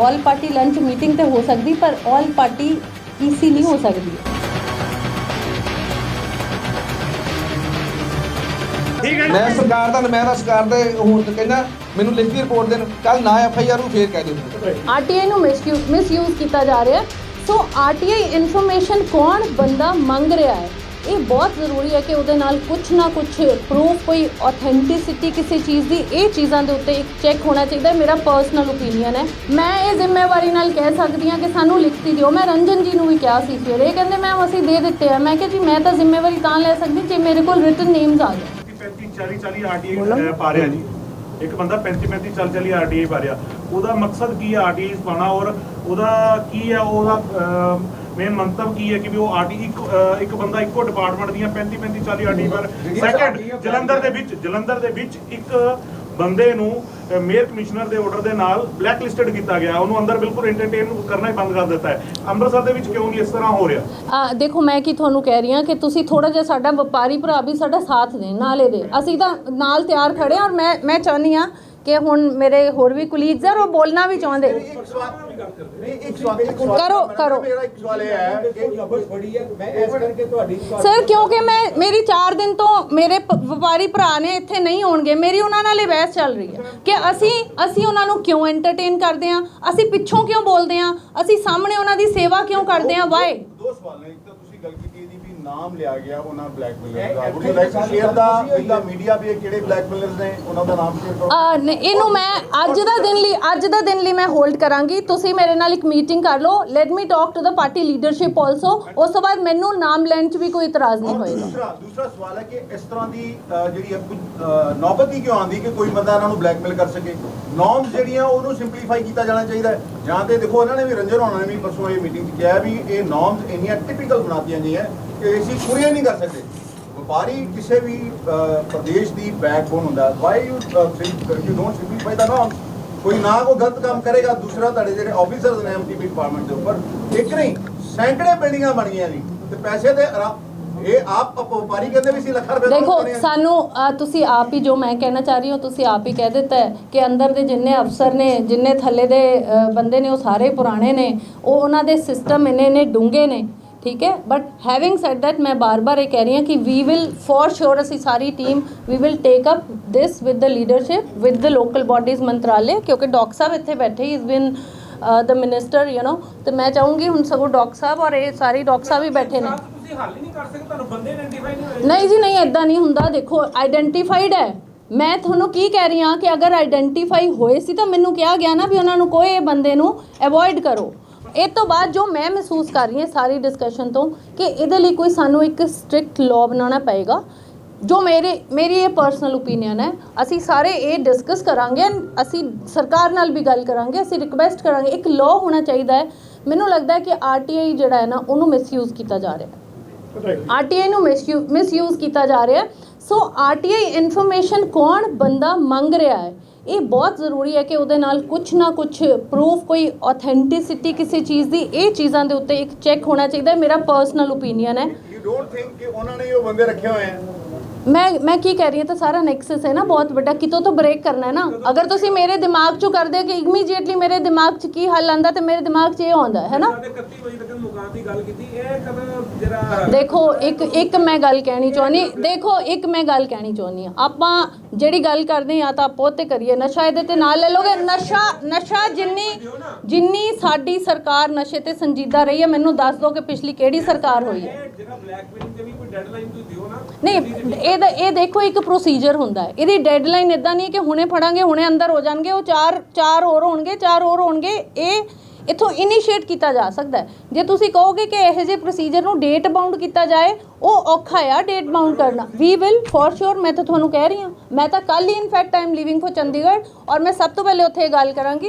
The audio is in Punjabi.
ਆਲ ਪਾਰਟੀ ਲੰਚ ਮੀਟਿੰਗ ਤੇ ਹੋ ਸਕਦੀ ਪਰ ਆਲ ਪਾਰਟੀ ਈਸੀ ਨਹੀਂ ਹੋ ਸਕਦੀ। ਠੀਕ ਹੈ ਮੈਂ ਸਰਕਾਰ ਦਾ ਨੁਮਾਇੰਦਾ ਸਰਕਾਰ ਦੇ ਹੁਣ ਤੇ ਕਹਿੰਦਾ ਮੈਨੂੰ ਲਿਖਤੀ ਰਿਪੋਰਟ ਦੇਣ ਕੱਲ ਨਾ ਐਫ ਆਈ ਆਰ ਨੂੰ ਫੇਰ ਕਹਿ ਦਿਓ। ਆਰਟੀਆਈ ਨੂੰ ਮਿਸਯੂਜ਼ ਕੀਤਾ ਜਾ ਰਿਹਾ। ਸੋ ਆਰਟੀਆਈ ਇਨਫੋਰਮੇਸ਼ਨ ਕੌਣ ਬੰਦਾ ਮੰਗ ਰਿਹਾ ਹੈ? ਇਹ ਬਹੁਤ ਜ਼ਰੂਰੀ ਹੈ ਕਿ ਉਹਦੇ ਨਾਲ ਕੁਝ ਨਾ ਕੁਝ ਪ੍ਰੂਫ ਕੋਈ ਆਥੈਂਟਿਸਿਟੀ ਕਿਸੇ ਚੀਜ਼ ਦੀ ਇਹ ਚੀਜ਼ਾਂ ਦੇ ਉੱਤੇ ਇੱਕ ਚੈੱਕ ਹੋਣਾ ਚਾਹੀਦਾ। ਹੈ ਮੇਰਾ ਪਰਸਨਲ ਓਪੀਨੀਅਨ ਹੈ। ਮੈਂ ਇਹ ਜ਼ਿੰਮੇਵਾਰੀ ਨਾਲ ਕਹਿ ਸਕਦੀ ਹਾਂ ਕਿ ਸਾਨੂੰ ਲਿਖਤੀ ਦਿਓ। ਮੈਂ ਰੰਜਨ ਜੀ ਨੂੰ ਵੀ ਕਿਹਾ ਸੀ ਸਵੇਰੇ ਇਹ ਕਹਿੰਦੇ ਮੈਮ ਅਸੀਂ ਦੇ ਦਿੱਤੇ ਆ। ਮੈਂ ਕਿਹਾ ਜੀ ਮੈਂ ਤਾਂ ਜ਼ਿੰਮੇਵਾਰੀ ਤਾਂ ਲੈ ਸਕਦੀ ਜੇ ਮੇਰੇ ਕੋਲ ਰਿਟਨ ਨੇਮਸ ਆ ਜਾਣ। 35 40 40 ਆਰਟੀਆਈ ਪਾ ਰਿਹਾ ਜੀ। ਇੱਕ ਬੰਦਾ 35 35 40 40 ਆਰਟੀਆਈ ਪਾ ਰਿਹਾ। ਉਹਦਾ ਮਕਸਦ ਕੀ ਹੈ ਆਰਟੀਆਈ ਪਾਣਾ ਔਰ ਉਹਦਾ ਕੀ ਹੈ ਉਹਦਾ ਮੇਨ ਮੰਤਵ ਕੀ ਹੈ ਕਿ ਵੀ ਉਹ ਆਰਟੀ ਇੱਕ ਬੰਦਾ ਇੱਕੋ ਡਿਪਾਰਟਮੈਂਟ ਦੀਆਂ 35 35 40 ਆਰਟੀਆਈ ਪਰ ਸੈਕੰਡ ਜਲੰਧਰ ਦੇ ਵਿੱਚ ਜਲੰਧਰ ਦੇ ਵਿੱਚ ਇੱਕ ਬੰਦੇ ਨੂੰ ਮੇਅਰ ਕਮਿਸ਼ਨਰ ਦੇ ਆਰਡਰ ਦੇ ਨਾਲ ਬਲੈਕ ਲਿਸਟਡ ਕੀਤਾ ਗਿਆ। ਉਹਨੂੰ ਅੰਦਰ ਬਿਲਕੁਲ ਐਂਟਰਟੇਨ ਕਰਨਾ ਹੀ ਬੰਦ ਕਰ ਦਿੱਤਾ ਹੈ। ਅੰਮ੍ਰਿਤਸਰ ਦੇ ਵਿੱਚ ਕਿਉਂ ਨਹੀਂ ਇਸ ਤਰ੍ਹਾਂ ਹੋ ਰਿਹਾ? ਆ ਦੇਖੋ ਮੈਂ ਕੀ ਤੁਹਾਨੂੰ ਕਹਿ ਰਹੀ ਹਾਂ ਕਿ ਤੁਸੀਂ ਥੋੜਾ ਜਿਹਾ ਸਾਡਾ ਵਪਾਰੀ ਭਰਾ ਵੀ ਸਾਡਾ ਸਾਥ ਦੇਣ ਨਾਲੇ ਦੇ। ਅਸੀਂ ਤਾਂ ਨਾਲ ਤਿਆਰ ਖੜੇ ਹਾਂ ਔਰ ਮੈਂ ਮੈਂ ਚਾਹੁੰਦੀ ਹਾਂ ਕਿ ਹੁਣ ਮੇਰੇ ਹੋਰ ਵੀ ਕੁਲੀਗਸ ਆ ਉਹ ਬੋਲਣਾ ਵੀ ਚਾਹੁੰਦੇ। ਕਰੋ, ਕਰੋ। ਮੇਰਾ ਇੱਕ ਸਵਾਲ ਇਹ ਹੈ ਕਿ ਲਫ਼ਜ਼ ਫੜੀ ਹੈ। ਮੈਂ ਇਸ ਕਰਕੇ ਤੁਹਾਡੀ ਸਰ ਕਿਉਂਕਿ ਮੈਂ ਮੇਰੀ 4 ਦਿਨ ਤੋਂ ਮੇਰੇ ਵਪਾਰੀ ਭਰਾ ਨੇ ਇੱਥੇ ਨਹੀਂ ਹੋਣਗੇ ਮੇਰੀ ਉਹਨਾਂ ਨਾਲ ਇਹ ਬਹਿਸ ਚੱਲ ਰਹੀ ਹੈ ਕਿ ਅਸੀਂ ਅਸੀਂ ਉਹਨਾਂ ਨੂੰ ਕਿਉਂ ਐਂਟਰਟੇਨ ਕਰਦੇ ਹਾਂ? ਅਸੀਂ ਪਿੱਛੋਂ ਕਿਉਂ ਬੋਲਦੇ ਹਾਂ? ਅਸੀਂ ਸਾਹਮਣੇ ਉਹਨਾਂ ਦੀ ਸੇਵਾ ਕਿਉਂ ਕਰਦੇ ਹਾਂ? ਵਾਈ ਦੋ ਸਵਾਲ ਨੇ ਇੱਕ ਤਾਂ ਨਾਮ ਲਿਆ ਗਿਆ ਉਹਨਾਂ ਬਲੈਕਮੇਲਰ ਦਾ। you like to ਗੱਲ share ਦਾ ਵਿਦ ਦਾ। ਮੀਡੀਆ ਵੀ ਇਹ ਕਿਹੜੇ ਬਲੈਕਮੇਲਰਸ ਨੇ? ਉਹਨਾਂ ਦਾ ਨਾਮ ਸ਼ੇਅਰ ਕਰੋ। ਆ ਨ- ਇਹਨੂੰ ਮੈਂ ਅੱਜ ਦਾ ਦਿਨ ਲਈ ਅੱਜ ਦਾ ਦਿਨ ਲਈ ਮੈਂ ਹੋਲਡ ਕਰਾਂਗੀ। ਤੁਸੀਂ ਮੇਰੇ ਨਾਲ ਇੱਕ ਮੀਟਿੰਗ ਕਰ ਲਓ। Let me talk to the party leadership also ਉਸ ਤੋਂ ਬਾਅਦ ਮੈਨੂੰ ਨਾਮ ਲੈਣ 'ਚ ਵੀ ਕੋਈ ਇਤਰਾਜ਼ ਨਹੀਂ ਔਰ ਹੋਏਗਾ। ਦੂਸਰਾ ਦੂਸਰਾ ਸਵਾਲ ਹੈ ਕਿ ਇਸ ਤਰ੍ਹਾਂ ਦੀ ਅ, ਜਿਹੜੀ ਹੈ ਕੁਝ ਅ, ਨੌਬਤ ਹੀ ਕਿਉਂ ਆਉਂਦੀ ਕਿ ਕੋਈ ਬੰਦਾ ਇਹਨਾਂ ਨੂੰ ਬਲੈਕਮੇਲ ਕਰ ਸਕੇ? ਨੋਰਮਸ ਜਿਹੜੀਆਂ ਉਹਨੂੰ ਸਿੰਪਲੀਫਾਈ ਕੀਤਾ ਜਾਣਾ ਚਾਹੀਦਾ ਹੈ। ਜਾਂ ਤੇ ਦੇਖੋ ਇਹਨਾਂ ਨੇ ਵੀ ਰੰਜਨ ਹੋਣਾ ਨੇ ਵੀ ਪਰਸੋਂ ਇਹ ਮੀਟਿੰਗ 'ਚ ਕਿਹਾ ਵੀ ਇਹ ਨੋਰਮਸ ਇੰਨੀਆਂ ਟਿਪੀਕਲ ਬਣਾਤੀਆਂ ਗਈਆਂ। ਕਿ ਅਸੀਂ ਪੂਰੀਆਂ ਨਹੀਂ ਕਰ ਸਕਦੇ। ਵਪਾਰੀ ਕਿਸੇ ਵੀ ਪ੍ਰਦੇਸ਼ ਦੀ ਬੈਕਬੋਨ ਹੁੰਦਾ why you you don't simplify the norms ਕੋਈ ਨਾ ਕੋਈ ਗਲਤ ਕੰਮ ਕਰੇਗਾ ਦੂਸਰਾ ਤੁਹਾਡੇ ਜਿਹੜੇ ਆਫੀਸਰਸ ਨੇ ਐਮਟੀਪੀ ਡਿਪਾਰਟਮੈਂਟ ਦੇ ਉੱਪਰ ਇੱਕ ਨਹੀਂ ਸੈਂਕੜੇ ਬਿਲਡਿੰਗਾਂ ਬਣ ਗਈਆਂ ਜੀ। ਤੇ ਪੈਸੇ ਤੇ ਇਹ ਆਪ ਵਪਾਰੀ ਕਹਿੰਦੇ ਵੀ ਸੀ ਲੱਖਾਂ ਰੁਪਏ ਦੇਖੋ। ਸਾਨੂੰ ਤੁਸੀਂ ਆਪ ਹੀ ਜੋ ਮੈਂ ਕਹਿਣਾ ਚਾਹ ਰਹੀ ਹਾਂ ਤੁਸੀਂ ਆਪ ਹੀ ਕਹਿ ਦਿੱਤਾ ਹੈ ਕਿ ਅੰਦਰ ਦੇ ਜਿੰਨੇ ਅਫਸਰ ਨੇ ਜਿੰਨੇ ਥੱਲੇ ਦੇ ਬੰਦੇ ਨੇ ਉਹ ਸਾਰੇ ਪੁਰਾਣੇ ਨੇ। ਉਹ ਉਹਨਾਂ ਦੇ ਸਿਸਟਮ ਇੰਨੇ ਨੇ ਡੂੰਘੇ ਨੇ। ਠੀਕ ਹੈ? ਬਟ ਹੈਵਿੰਗ ਸੈਡ ਦੈਟ ਮੈਂ ਬਾਰ-ਬਾਰ ਇਹ ਕਹਿ ਰਹੀ ਹਾਂ ਕਿ ਵੀ ਵਿਲ ਫੋਰ ਸ਼ੋਰ ਅਸੀਂ ਸਾਰੀ team we will take up this with the leadership with the local bodies ਮੰਤਰਾਲੇ ਕਿਉਂਕਿ ਡਾਕਟਰ ਸਾਹਿਬ ਇੱਥੇ ਬੈਠੇ ਹੀ ਇਸ ਬਿਨ ਦ ਮਿਨਿਸਟਰ ਯੂ نو ਤੇ ਮੈਂ ਚਾਹੂੰਗੀ ਹੁਣ ਸਗੋਂ ਡਾਕਟਰ ਸਾਹਿਬ ਔਰ ਇਹ ਸਾਰੇ ਡਾਕਟਰ ਸਾਹਿਬ ਵੀ ਬੈਠੇ ਨੇ। ਤੁਸੀਂ ਹੱਲ ਨਹੀਂ ਕਰ ਸਕਦੇ ਤੁਹਾਨੂੰ ਬੰਦੇ ਆਇਡੈਂਟੀਫਾਈ ਨਹੀਂ ਹੋਏ। ਨਹੀਂ ਜੀ ਨਹੀਂ ਐਦਾਂ ਨਹੀਂ ਹੁੰਦਾ। ਦੇਖੋ ਆਇਡੈਂਟੀਫਾਈਡ ਹੈ। ਮੈਂ ਤੁਹਾਨੂੰ ਕੀ ਕਹਿ ਰਹੀ ਹਾਂ ਕਿ ਅਗਰ ਆਇਡੈਂਟੀਫਾਈ ਹੋਏ ਸੀ ਤਾਂ ਮੈਨੂੰ ਕਿਹਾ ਗਿਆ ਨਾ ਵੀ ਉਹਨਾਂ ਨੂੰ ਕੋਈ ਬੰਦੇ ਨੂੰ ਅਵੋਇਡ ਕਰੋ। ਇਹ ਤੋਂ ਬਾਅਦ ਜੋ ਮੈਂ ਮਹਿਸੂਸ ਕਰ ਰਹੀ ਹਾਂ ਸਾਰੀ ਡਿਸਕਸ਼ਨ ਤੋਂ ਕਿ ਇਹਦੇ ਲਈ ਕੋਈ ਸਾਨੂੰ ਇੱਕ ਸਟ੍ਰਿਕਟ ਲਾਅ ਬਣਾਉਣਾ ਪਏਗਾ। ਜੋ ਮੇਰੇ ਮੇਰੀ ਇਹ ਪਰਸਨਲ ਓਪੀਨੀਅਨ ਹੈ ਅਸੀਂ ਸਾਰੇ ਇਹ ਡਿਸਕਸ ਕਰਾਂਗੇ ਅਸੀਂ ਸਰਕਾਰ ਨਾਲ ਵੀ ਗੱਲ ਕਰਾਂਗੇ ਅਸੀਂ ਰਿਕਵੈਸਟ ਕਰਾਂਗੇ ਇੱਕ ਲਾਅ ਹੋਣਾ ਚਾਹੀਦਾ ਹੈ। ਮੈਨੂੰ ਲੱਗਦਾ ਹੈ ਕਿ ਆਰਟੀਆਈ ਜਿਹੜਾ ਹੈ ਨਾ ਉਹਨੂੰ ਮਿਸਯੂਜ਼ ਕੀਤਾ ਜਾ ਰਿਹਾ ਹੈ। ਆਰਟੀਆਈ ਨੂੰ ਮਿਸਯੂਜ਼ ਕੀਤਾ ਜਾ ਰਿਹਾ ਹੈ। ਸੋ ਆਰਟੀਆਈ ਇਨਫੋਰਮੇਸ਼ਨ ਕੌਣ ਬੰਦਾ ਮੰਗ ਰਿਹਾ ਹੈ? ਇਹ ਬਹੁਤ ਜ਼ਰੂਰੀ ਹੈ ਕਿ ਉਹਦੇ ਨਾਲ ਕੁਝ ਨਾ ਕੁਝ ਪ੍ਰੂਫ ਕੋਈ ਆਥੈਂਟਿਸਿਟੀ ਕਿਸੇ ਚੀਜ਼ ਦੀ, ਇਹ ਚੀਜ਼ਾਂ ਦੇ ਉੱਤੇ ਇੱਕ ਚੈੱਕ ਹੋਣਾ ਚਾਹੀਦਾ ਮੇਰਾ ਪਰਸਨਲ ਓਪੀਨੀਅਨ ਹੈ। ਯੂ ਡੋਨਟ ਥਿੰਕ ਕਿ ਉਹਨਾਂ ਨੇ ਉਹ ਬੰਦੇ ਰੱਖੇ ਹੋਏ ਆ? ਮੈਂ ਮੈਂ ਕੀ ਕਹਿ ਰਹੀ ਹਾਂ ਤਾਂ ਸਾਰਾ ਨੈਕਸਸ ਹੈ ਨਾ ਬਹੁਤ ਵੱਡਾ ਕਿਤੋਂ ਤੋਂ ਬ੍ਰੇਕ ਕਰਨਾ ਹੈ ਨਾ? ਅਗਰ ਤੁਸੀਂ ਮੇਰੇ ਦਿਮਾਗ 'ਚੋਂ ਕਰਦੇ ਕਿ ਇਮੀਡੀਏਟਲੀ ਮੇਰੇ ਦਿਮਾਗ 'ਚ ਕੀ ਹੱਲ ਆਂਦਾ ਤੇ ਮੇਰੇ ਦਿਮਾਗ 'ਚ ਇਹ ਆਉਂਦਾ ਹੈ ਨਾ? ਸਾਡੇ 31 ਵਜੇ ਤੱਕ ਮੁਕਾਮ ਦੀ ਗੱਲ ਕੀਤੀ ਇਹ ਕਦੋਂ ਜਿਹੜਾ ਦੇਖੋ ਇੱਕ ਇੱਕ ਮੈਂ ਗੱਲ ਕਹਿਣੀ ਚਾਹੁੰਦੀ ਦੇਖੋ ਇੱਕ ਮੈਂ ਗੱਲ ਕਹਿਣੀ ਚਾਹੁੰਦੀ ਆ ਆਪਾਂ ਜਿਹੜੀ ਗੱਲ ਕਰਦੇ ਆ ਤਾਂ ਆਪਾਂ ਤੇ ਕਰੀਏ। ਨਸ਼ਾ ਇਹਦੇ ਤੇ ਨਾਲ ਲੈ ਲੋਗੇ ਨਸ਼ਾ ਨਸ਼ਾ ਜਿੰਨੀ ਜਿੰਨੀ ਸਾਡੀ ਸਰਕਾਰ ਨਸ਼ੇ ਤੇ ਸੰਜੀਦਾ ਰਹੀ ਹੈ ਮੈਨੂੰ ਦੱਸ ਦਿਓ ਕਿ ਪਿਛਲੀ ਕਿਹੜੀ ਸਰਕਾਰ ਹੋਈ ਹੈ। ਨਹੀਂ ਇਹ ਇਹ ਦੇਖੋ ਇੱਕ ਪ੍ਰੋਸੀਜਰ ਹੁੰਦਾ ਹੈ। ਇਹਦੀ ਡੈਡਲਾਈਨ ਇਦਾਂ ਨਹੀਂ ਕਿ ਹੁਣੇ ਫੜਾਂਗੇ ਹੁਣੇ ਅੰਦਰ ਹੋ ਜਾਣਗੇ ਉਹ ਚਾਰ ਚਾਰ ਹੋਰ ਹੋਣਗੇ ਚਾਰ ਹੋਰ ਹੋਣਗੇ। ਇਹ ਇਥੋਂ ਇਨੀਸ਼ੀਏਟ ਕੀਤਾ ਜਾ ਸਕਦਾ ਹੈ। ਜੇ ਤੁਸੀਂ ਕਹੋਗੇ ਕਿ ਇਹੋ ਜਿਹੇ ਪ੍ਰੋਸੀਜਰ ਨੂੰ ਡੇਟ ਬਾਉਂਡ ਕੀਤਾ ਜਾਏ, ਉਹ ਔਖਾ ਆ ਡੇਟ ਬਾਉਂਡ ਕਰਨਾ। ਵੀ ਵਿਲ ਫॉर ਸ਼ੋਰ ਮੈਂ ਤਾਂ ਤੁਹਾਨੂੰ ਕਹਿ ਰਹੀ ਹਾਂ। ਮੈਂ ਤਾਂ ਕੱਲ ਹੀ in fact I am leaving for Chandigarh ਔਰ ਮੈਂ ਸਭ ਤੋਂ ਪਹਿਲੇ ਉੱਥੇ ਇਹ ਗੱਲ ਕਰਾਂਗੀ